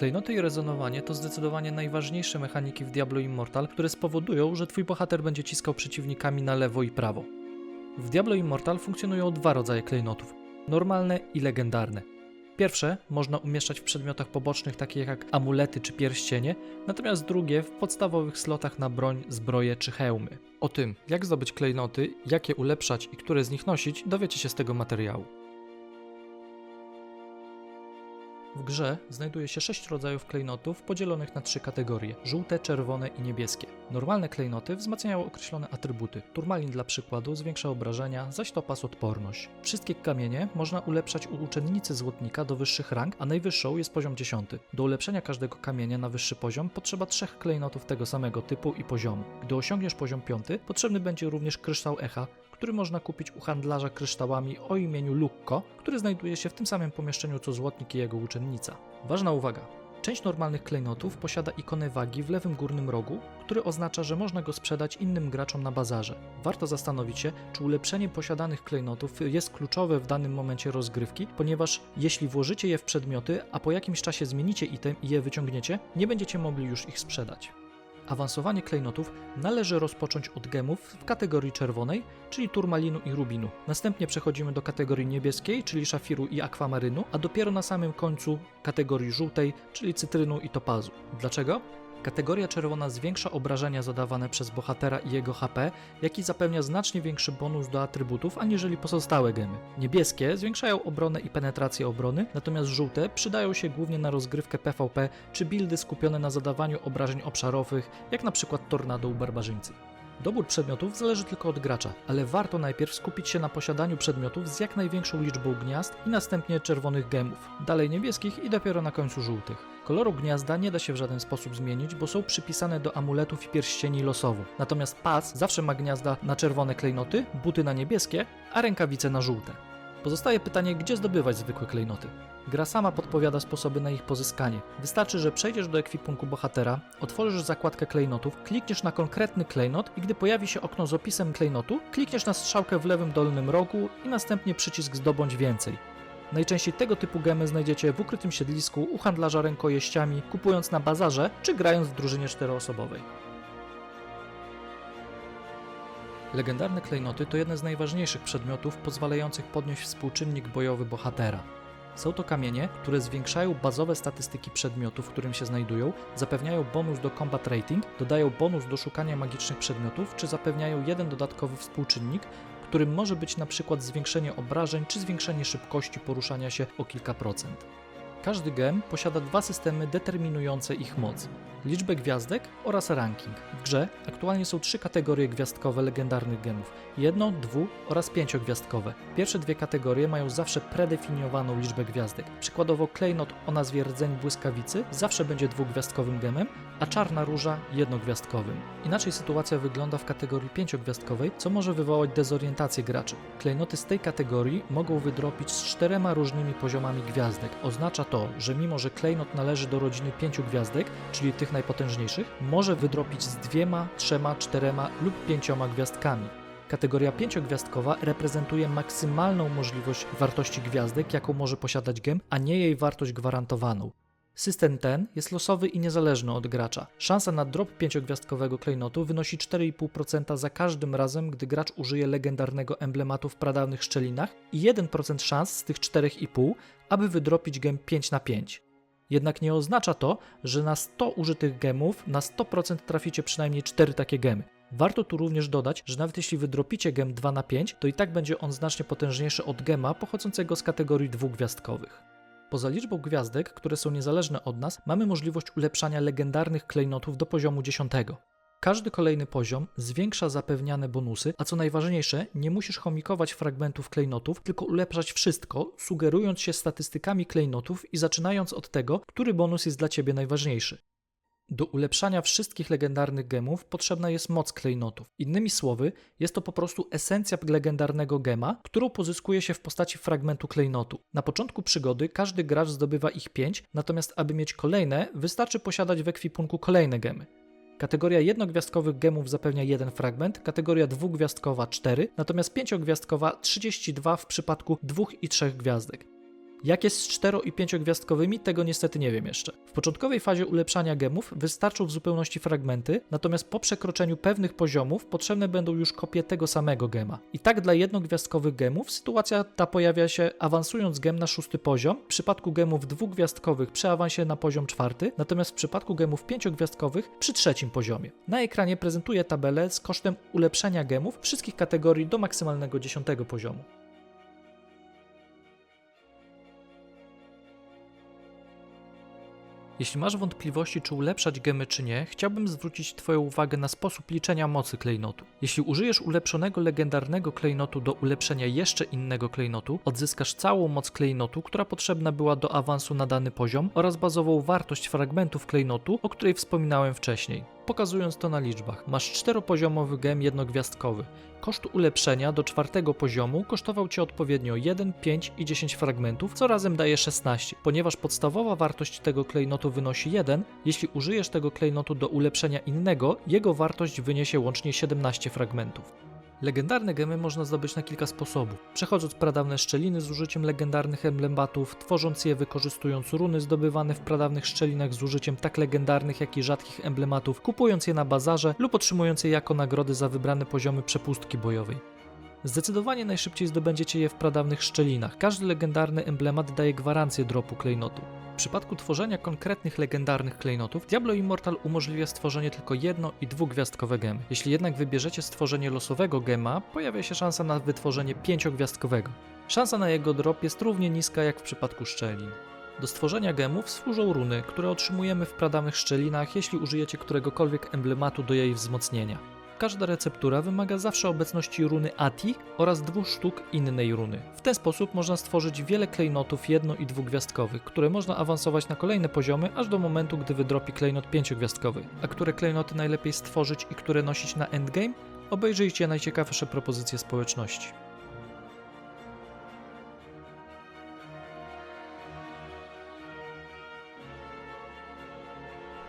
Klejnoty i rezonowanie to zdecydowanie najważniejsze mechaniki w Diablo Immortal, które spowodują, że twój bohater będzie ciskał przeciwnikami na lewo i prawo. W Diablo Immortal funkcjonują dwa rodzaje klejnotów: normalne i legendarne. Pierwsze można umieszczać w przedmiotach pobocznych, takich jak amulety czy pierścienie, natomiast drugie w podstawowych slotach na broń, zbroje czy hełmy. O tym, jak zdobyć klejnoty, jak je ulepszać i które z nich nosić, dowiecie się z tego materiału. W grze znajduje się sześć rodzajów klejnotów podzielonych na trzy kategorie: żółte, czerwone i niebieskie. Normalne klejnoty wzmacniają określone atrybuty. Turmalin dla przykładu zwiększa obrażenia, zaś topas odporność. Wszystkie kamienie można ulepszać u uczennicy złotnika do wyższych rang, a najwyższą jest poziom 10. Do ulepszenia każdego kamienia na wyższy poziom potrzeba trzech klejnotów tego samego typu i poziomu. Gdy osiągniesz poziom 5, potrzebny będzie również kryształ echa, który można kupić u handlarza kryształami o imieniu Lukko, który znajduje się w tym samym pomieszczeniu co złotnik i jego uczennica. Ważna uwaga. Część normalnych klejnotów posiada ikonę wagi w lewym górnym rogu, który oznacza, że można go sprzedać innym graczom na bazarze. Warto zastanowić się, czy ulepszenie posiadanych klejnotów jest kluczowe w danym momencie rozgrywki, ponieważ jeśli włożycie je w przedmioty, a po jakimś czasie zmienicie item i je wyciągniecie, nie będziecie mogli już ich sprzedać. Awansowanie klejnotów należy rozpocząć od gemów w kategorii czerwonej, czyli turmalinu i rubinu. Następnie przechodzimy do kategorii niebieskiej, czyli szafiru i akwamarynu, a dopiero na samym końcu kategorii żółtej, czyli cytrynu i topazu. Dlaczego? Kategoria czerwona zwiększa obrażenia zadawane przez bohatera i jego HP, jak i zapewnia znacznie większy bonus do atrybutów aniżeli pozostałe gemy. Niebieskie zwiększają obronę i penetrację obrony, natomiast żółte przydają się głównie na rozgrywkę PvP czy buildy skupione na zadawaniu obrażeń obszarowych, jak na przykład tornado u barbarzyńcy. Dobór przedmiotów zależy tylko od gracza, ale warto najpierw skupić się na posiadaniu przedmiotów z jak największą liczbą gniazd i następnie czerwonych gemów, dalej niebieskich i dopiero na końcu żółtych. Koloru gniazda nie da się w żaden sposób zmienić, bo są przypisane do amuletów i pierścieni losowo. Natomiast pas zawsze ma gniazda na czerwone klejnoty, buty na niebieskie, a rękawice na żółte. Pozostaje pytanie, gdzie zdobywać zwykłe klejnoty. Gra sama podpowiada sposoby na ich pozyskanie. Wystarczy, że przejdziesz do ekwipunku bohatera, otworzysz zakładkę klejnotów, klikniesz na konkretny klejnot i gdy pojawi się okno z opisem klejnotu, klikniesz na strzałkę w lewym dolnym rogu i następnie przycisk zdobądź więcej. Najczęściej tego typu gemy znajdziecie w ukrytym siedlisku u handlarza rękojeściami, kupując na bazarze czy grając w drużynie czteroosobowej. Legendarne klejnoty to jedne z najważniejszych przedmiotów pozwalających podnieść współczynnik bojowy bohatera. Są to kamienie, które zwiększają bazowe statystyki przedmiotu, w którym się znajdują, zapewniają bonus do combat rating, dodają bonus do szukania magicznych przedmiotów, czy zapewniają jeden dodatkowy współczynnik, którym może być na przykład zwiększenie obrażeń czy zwiększenie szybkości poruszania się o kilka procent. Każdy gem posiada dwa systemy determinujące ich moc: liczbę gwiazdek oraz ranking. W grze aktualnie są trzy kategorie gwiazdkowe legendarnych gemów: jedno, dwu oraz pięciogwiazdkowe. Pierwsze dwie kategorie mają zawsze predefiniowaną liczbę gwiazdek. Przykładowo klejnot o nazwie rdzeń błyskawicy zawsze będzie dwugwiazdkowym gemem, a czarna róża jednogwiazdkowym. Inaczej sytuacja wygląda w kategorii pięciogwiazdkowej, co może wywołać dezorientację graczy. Klejnoty z tej kategorii mogą wydropić z czterema różnymi poziomami gwiazdek. Oznacza to, że mimo że klejnot należy do rodziny pięciu gwiazdek, czyli tych najpotężniejszych, może wydropić z dwiema, trzema, czterema lub pięcioma gwiazdkami. Kategoria pięciogwiazdkowa reprezentuje maksymalną możliwość wartości gwiazdek, jaką może posiadać gem, a nie jej wartość gwarantowaną. System ten jest losowy i niezależny od gracza. Szansa na drop pięciogwiazdkowego klejnotu wynosi 4,5% za każdym razem, gdy gracz użyje legendarnego emblematu w pradawnych szczelinach i 1% szans z tych 4,5, aby wydropić gem 5 na 5. Jednak nie oznacza to, że na 100 użytych gemów na 100% traficie przynajmniej 4 takie gemy. Warto tu również dodać, że nawet jeśli wydropicie gem 2 na 5, to i tak będzie on znacznie potężniejszy od gema pochodzącego z kategorii dwugwiazdkowych. Poza liczbą gwiazdek, które są niezależne od nas, mamy możliwość ulepszania legendarnych klejnotów do poziomu 10. Każdy kolejny poziom zwiększa zapewniane bonusy, a co najważniejsze, nie musisz chomikować fragmentów klejnotów, tylko ulepszać wszystko, sugerując się statystykami klejnotów i zaczynając od tego, który bonus jest dla ciebie najważniejszy. Do ulepszania wszystkich legendarnych gemów potrzebna jest moc klejnotów. Innymi słowy, jest to po prostu esencja legendarnego gema, którą pozyskuje się w postaci fragmentu klejnotu. Na początku przygody każdy gracz zdobywa ich 5, natomiast aby mieć kolejne, wystarczy posiadać w ekwipunku kolejne gemy. Kategoria jednogwiazdkowych gemów zapewnia jeden fragment, kategoria dwugwiazdkowa 4, natomiast pięciogwiazdkowa 32 w przypadku dwóch i trzech gwiazdek. Jak jest z 4 i 5 gwiazdkowymi, tego niestety nie wiem jeszcze. W początkowej fazie ulepszania gemów wystarczą w zupełności fragmenty, natomiast po przekroczeniu pewnych poziomów potrzebne będą już kopie tego samego gema. I tak dla jednogwiazdkowych gemów sytuacja ta pojawia się awansując gem na szósty poziom, w przypadku gemów dwugwiazdkowych przy awansie na poziom czwarty, natomiast w przypadku gemów pięciogwiazdkowych przy trzecim poziomie. Na ekranie prezentuję tabelę z kosztem ulepszenia gemów wszystkich kategorii do maksymalnego dziesiątego poziomu. Jeśli masz wątpliwości, czy ulepszać gemy, czy nie, chciałbym zwrócić Twoją uwagę na sposób liczenia mocy klejnotu. Jeśli użyjesz ulepszonego legendarnego klejnotu do ulepszenia jeszcze innego klejnotu, odzyskasz całą moc klejnotu, która potrzebna była do awansu na dany poziom oraz bazową wartość fragmentów klejnotu, o której wspominałem wcześniej. Pokazując to na liczbach, masz czteropoziomowy gem jednogwiazdkowy. Koszt ulepszenia do czwartego poziomu kosztował Cię odpowiednio 1, 5 i 10 fragmentów, co razem daje 16. Ponieważ podstawowa wartość tego klejnotu wynosi 1, jeśli użyjesz tego klejnotu do ulepszenia innego, jego wartość wyniesie łącznie 17 fragmentów. Legendarne gemy można zdobyć na kilka sposobów. Przechodząc pradawne szczeliny z użyciem legendarnych emblematów, tworząc je wykorzystując runy zdobywane w pradawnych szczelinach z użyciem tak legendarnych jak i rzadkich emblematów, kupując je na bazarze lub otrzymując je jako nagrody za wybrane poziomy przepustki bojowej. Zdecydowanie najszybciej zdobędziecie je w pradawnych szczelinach. Każdy legendarny emblemat daje gwarancję dropu klejnotu. W przypadku tworzenia konkretnych legendarnych klejnotów, Diablo Immortal umożliwia stworzenie tylko jedno- i dwugwiazdkowe gemy. Jeśli jednak wybierzecie stworzenie losowego gema, pojawia się szansa na wytworzenie pięciogwiazdkowego. Szansa na jego drop jest równie niska jak w przypadku szczelin. Do stworzenia gemów służą runy, które otrzymujemy w pradawnych szczelinach, jeśli użyjecie któregokolwiek emblematu do jej wzmocnienia. Każda receptura wymaga zawsze obecności runy Ati oraz dwóch sztuk innej runy. W ten sposób można stworzyć wiele klejnotów jedno- i dwugwiazdkowych, które można awansować na kolejne poziomy, aż do momentu, gdy wydropi klejnot pięciogwiazdkowy. A które klejnoty najlepiej stworzyć i które nosić na endgame? Obejrzyjcie najciekawsze propozycje społeczności.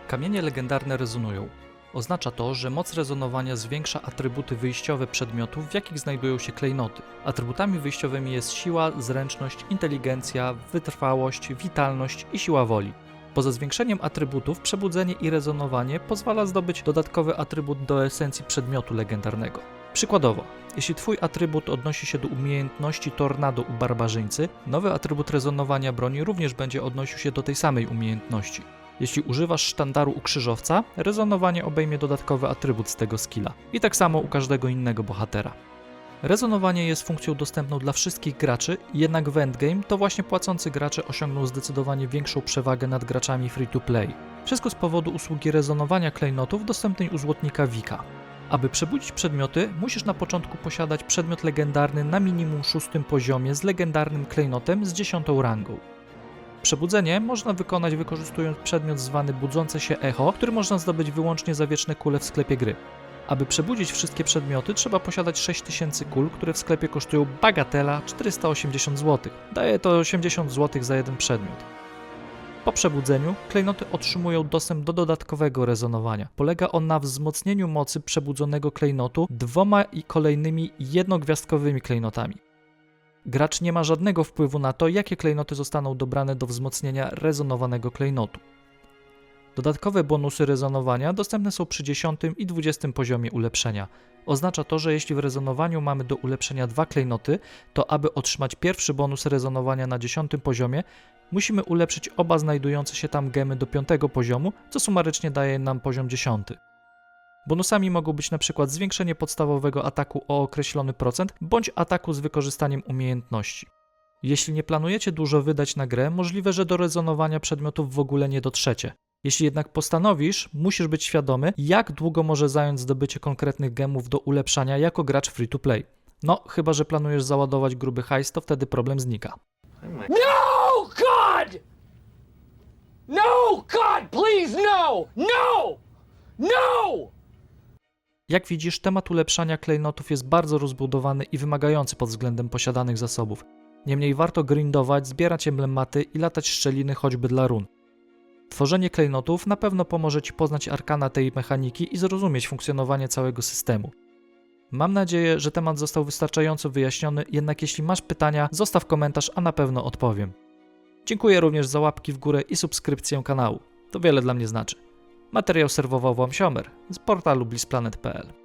Kamienie legendarne rezonują. Oznacza to, że moc rezonowania zwiększa atrybuty wyjściowe przedmiotów, w jakich znajdują się klejnoty. Atrybutami wyjściowymi jest siła, zręczność, inteligencja, wytrwałość, witalność i siła woli. Poza zwiększeniem atrybutów, przebudzenie i rezonowanie pozwala zdobyć dodatkowy atrybut do esencji przedmiotu legendarnego. Przykładowo, jeśli Twój atrybut odnosi się do umiejętności tornado u barbarzyńcy, nowy atrybut rezonowania broni również będzie odnosił się do tej samej umiejętności. Jeśli używasz sztandaru u krzyżowca, rezonowanie obejmie dodatkowy atrybut z tego skilla. I tak samo u każdego innego bohatera. Rezonowanie jest funkcją dostępną dla wszystkich graczy, jednak w endgame to właśnie płacący gracze osiągną zdecydowanie większą przewagę nad graczami free to play. Wszystko z powodu usługi rezonowania klejnotów dostępnej u złotnika Wika. Aby przebudzić przedmioty, musisz na początku posiadać przedmiot legendarny na minimum szóstym poziomie z legendarnym klejnotem z dziesiątą rangą. Przebudzenie można wykonać wykorzystując przedmiot zwany budzące się echo, który można zdobyć wyłącznie za wieczne kule w sklepie gry. Aby przebudzić wszystkie przedmioty, trzeba posiadać 6000 kul, które w sklepie kosztują bagatela 480 zł. Daje to 80 zł za jeden przedmiot. Po przebudzeniu klejnoty otrzymują dostęp do dodatkowego rezonowania. Polega on na wzmocnieniu mocy przebudzonego klejnotu dwoma i kolejnymi jednogwiazdkowymi klejnotami. Gracz nie ma żadnego wpływu na to, jakie klejnoty zostaną dobrane do wzmocnienia rezonowanego klejnotu. Dodatkowe bonusy rezonowania dostępne są przy 10 i 20 poziomie ulepszenia. Oznacza to, że jeśli w rezonowaniu mamy do ulepszenia dwa klejnoty, to aby otrzymać pierwszy bonus rezonowania na 10 poziomie, musimy ulepszyć oba znajdujące się tam gemy do 5 poziomu, co sumarycznie daje nam poziom 10. Bonusami mogą być np. zwiększenie podstawowego ataku o określony procent bądź ataku z wykorzystaniem umiejętności. Jeśli nie planujecie dużo wydać na grę, możliwe, że do rezonowania przedmiotów w ogóle nie dotrzecie. Jeśli jednak postanowisz, musisz być świadomy, jak długo może zająć zdobycie konkretnych gemów do ulepszania jako gracz free to play. No, chyba że planujesz załadować gruby hajs, to wtedy problem znika. No, God! No, God, please, no! No! No! Jak widzisz, temat ulepszania klejnotów jest bardzo rozbudowany i wymagający pod względem posiadanych zasobów. Niemniej warto grindować, zbierać emblematy i latać szczeliny choćby dla run. Tworzenie klejnotów na pewno pomoże Ci poznać arkana tej mechaniki i zrozumieć funkcjonowanie całego systemu. Mam nadzieję, że temat został wystarczająco wyjaśniony, jednak jeśli masz pytania, zostaw komentarz, a na pewno odpowiem. Dziękuję również za łapki w górę i subskrypcję kanału. To wiele dla mnie znaczy. Materiał serwował Wam Siomer z portalu blissplanet.pl.